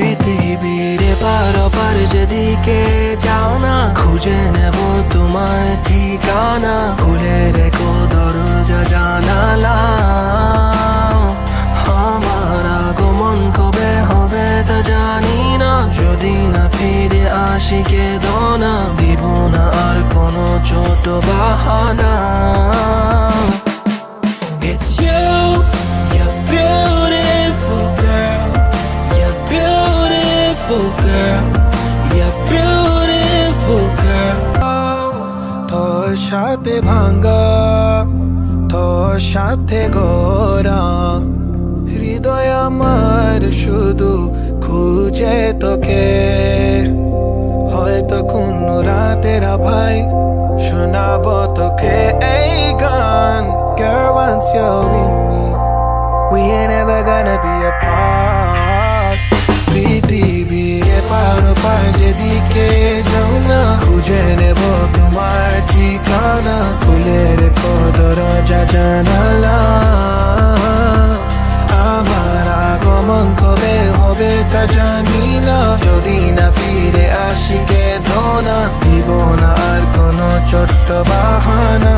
পৃথিবীর পার পার যেদিকে যাও না, খুঁজে নেব তোমার ঠিকানা। খুলে রেখো দরজা জানালা। আমার আগমন কবে হবে তা জানি না। যদি না ফিরে আসি কে না দিব না আর কোনো ছোট বাহানা। Beautiful girl. You're beautiful girl. তোর সাথে ভাঙ্গা তোর সাথে গোরা হৃদয় আমার শুধু খুঁজে তোকে হয়তো কোন রাতের ভাই শোনাবো তোকে এই গান Girl, once you're with me We ain't ever gonna be apart যেদিকে যাও না, খুঁজে নেব তোমার ঠিকানা খুলে রেখো দরজা জানালা। আমার আগমন কবে হবে তা জানি না, যদি না ফিরে আসি কে না দিব না আর কোনো ছোট্ট বাহানা।